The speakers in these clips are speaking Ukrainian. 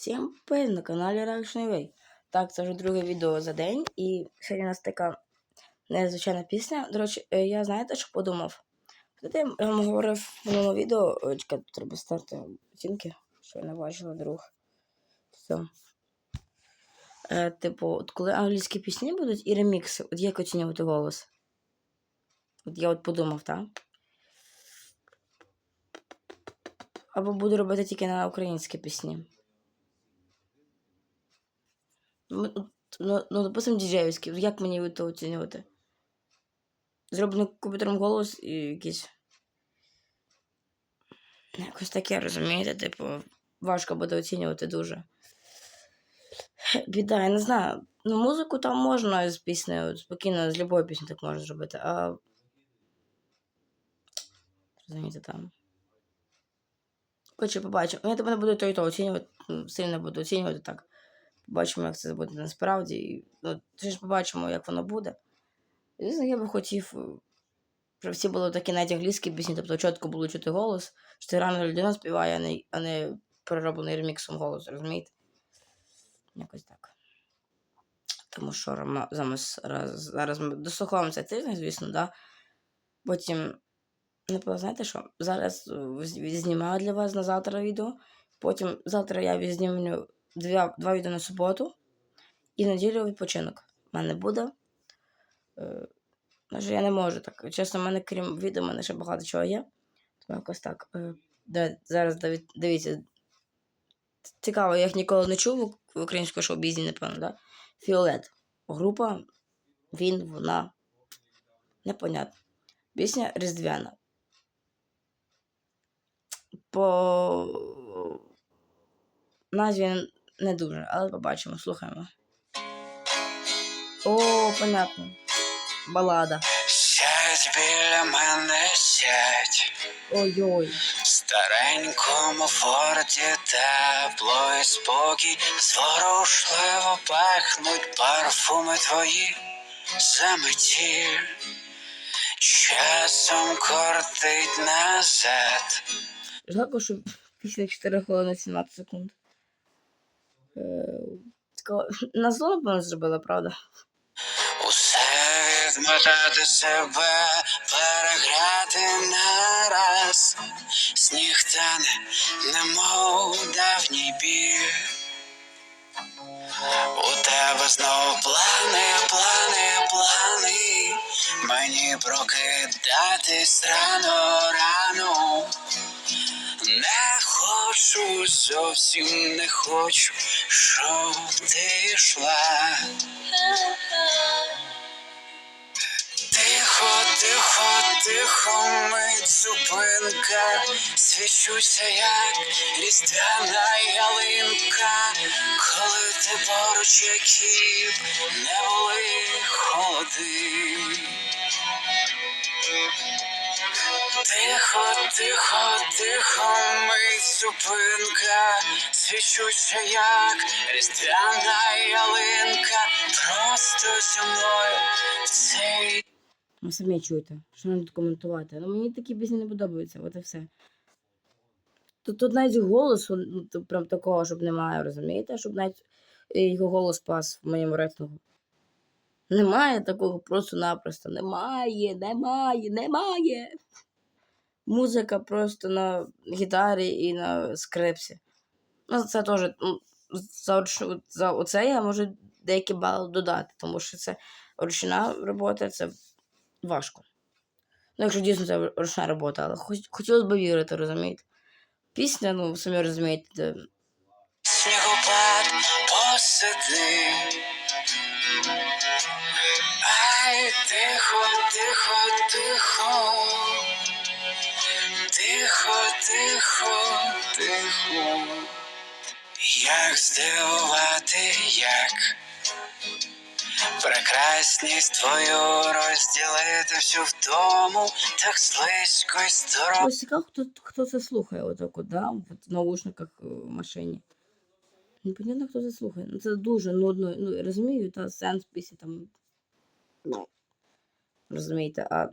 Всім привіт на каналі Reaction Way. Так, це вже друге відео за день, і сьогодні у нас така незвичайна пісня. До речі, е, я знаєте, що подумав? Знаєте, я вам говорив в минулому відео, Ой, чекайте, треба старти оцінки, що я не бачила друг. Все. Е, типу, от коли англійські пісні будуть і ремікси, от як оцінювати голос? От я от подумав, так? Або буду робити тільки на українські пісні. Ну, ну, ну допустим, діджеївські. Як мені то оцінювати? Зроблено комп'ютером голос і якийсь. Якось таке, розумієте? Типу, важко буде оцінювати дуже. Біда, я не знаю. Ну, музику там можна з піснею, спокійно, з любої пісні так можна зробити, а. Розумієте, там. Коротше, побачимо. Ну, Я тебе не буду то і то оцінювати, сильно буду оцінювати так. Побачимо, як це буде насправді. І, ну, ж побачимо, як воно буде. І, Звісно, я би хотів, е, щоб всі були такі навіть англійські пісні, тобто чітко було чути голос, що реально людина співає, а не, а не перероблений реміксом голос, розумієте? Якось так. Тому що зараз, раз, зараз ми дослухаємося тиждень, звісно, да. Потім, напевно, знаєте що? Зараз е, знімаю для вас на завтра відео. Потім завтра я відзнімлю два, два відео на суботу. І неділю відпочинок. У мене буде. Е, Може, я не можу так. Чесно, в мене крім відео, в мене ще багато чого є. Тому якось так. Е, зараз дивіться. Цікаво, я їх ніколи не чув в українському шоу-бізі, напевно, да? Фіолет. Група, він, вона. Непонятно. Пісня Різдвяна. По назві не дуже, але побачимо, слухаємо. О, понятно. Балада. Сядь біля мене, сядь Ой-ой. старенькому форті тепло і спокій, зворушливо пахнуть парфуми твої заметіль. Часом кортить назад. Жалко, що після 4 хвилини 17 секунд. Е. На зло, напевно, зробила, правда? Усе відмотати себе, переграти нараз. Сніг тане, немов давній біль. У тебе знов плани, плани, плани. Мені прокидатись рано, рано. Не хочу, зовсім не хочу, щоб ти йшла. Тихо, тихо, тихо, мить зупинка, свічуся, як різдвяна ялинка, коли ти поруч, які б не були холоди. Тихо, тихо, тихо, мить зупинка, свічуся, як різдвяна ялинка, просто зі мною цей Ви самі чуєте, що нам тут коментувати. Ну мені такі пісні не подобаються, от і все. Тут, тут навіть голосу, ну, прям такого, щоб немає, розумієте? Щоб навіть е, його голос пас в моєму рейтингу. Немає такого просто-напросто. Немає, немає, немає. Музика просто на гітарі і на скрипці. Ну, це теж ну, за, за оце я можу деякі бали додати, тому що це ручна робота, це важко. Ну, якщо дійсно це ручна робота, але хоч, хотілося б вірити, розумієте? Пісня, ну, самі розумієте, снігопад посиди. Тихо, тихо, тихо. Тихо, тихо, тихо. Як здивувати, як прекрасність твою розділити всю вдому, так слизько й здорово. Ось цікаво, хто, хто це слухає, отак, от, да? в наушниках е, в машині. Непонятно, хто це слухає. Ну, це дуже нудно. Ну, розумію, та сенс пісні там. Ну, розумієте, а.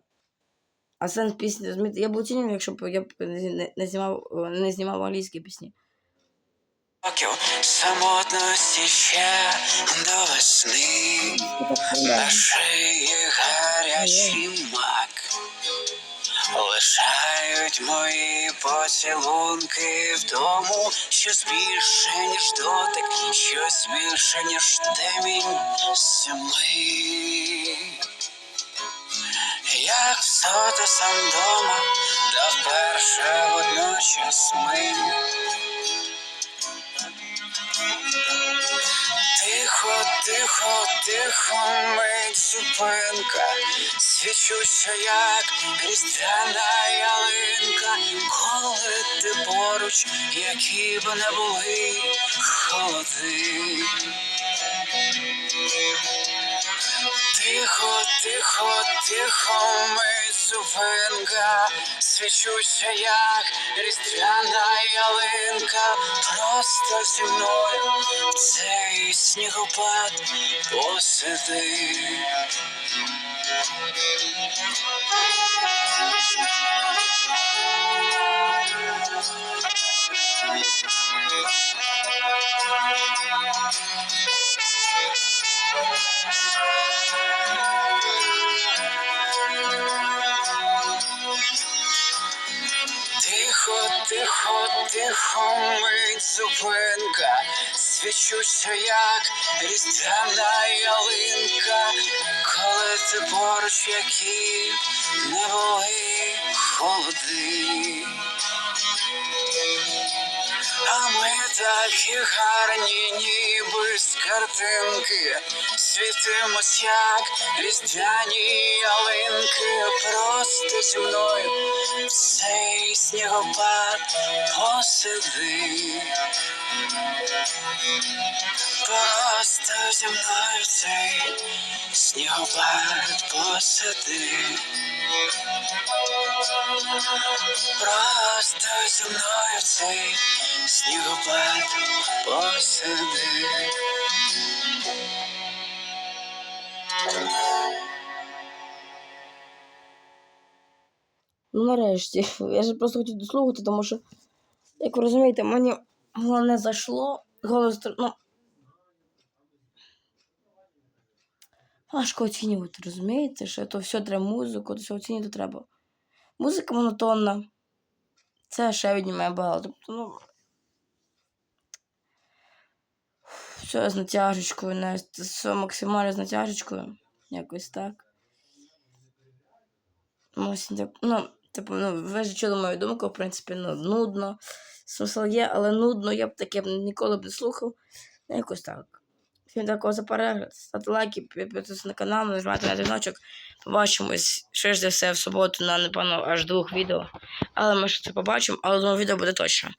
А сенс пісні, розумієте, я б оцінював, якщо б я б не, не, знімав, не знімав англійські пісні. років самотності ще до весни. На шиї гарячий мак лишають мої поцілунки в тому, щось більше, ніж дотик, щось більше, ніж темінь зими. Як соти сам дома, та вперше водночас ми. Тихо, тихо, тихо, мить зупинка, свічуся, як різдвяна ялинка, ти поруч, які б не були холоди. Тихо, тихо, тихо, мить зупинка, свічуся, як різдвяна ялинка, просто зі мною цей снігопад посиди. Тихо, тихо, тихо, мить зупинка, свічуся, як різдвяна ялинка, коли ти поруч, які не були холоди. Такі гарні, ніби з картинки, світимось, як різдвяні ялинки, просто зі мною в цей снігопад посиди. Просто зі мною цей снігопад посиди. Просто зі мною цей снігопад посиди. Ну, нарешті. Я ж просто хотів дослухати, тому що, як ви розумієте, мені головне зайшло. Голос, ну. Важко оцінювати, розумієте? Що то все треба музику, то все оцінювати треба. Музика монотонна. Це ще віднімає багато. Тобто, ну. Все з натяжечкою, не все максимально з натяжечкою. Якось. Так, ну, типу, ну, ви ж чули мою думку, в принципі, ну, нудно. Смисл є, але нудно, я б таке ніколи б не слухав. Ну, якось так. Всім дякую за перегляд. Ставте лайки, підписуйтесь на канал, нажимайте на дзвіночок. Побачимось, ще ж за все, в суботу на, напевно, аж двох відео. Але ми ще це побачимо, але одного відео буде точно.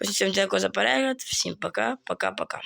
Всім дякую за перегляд, всім пока, пока-пока.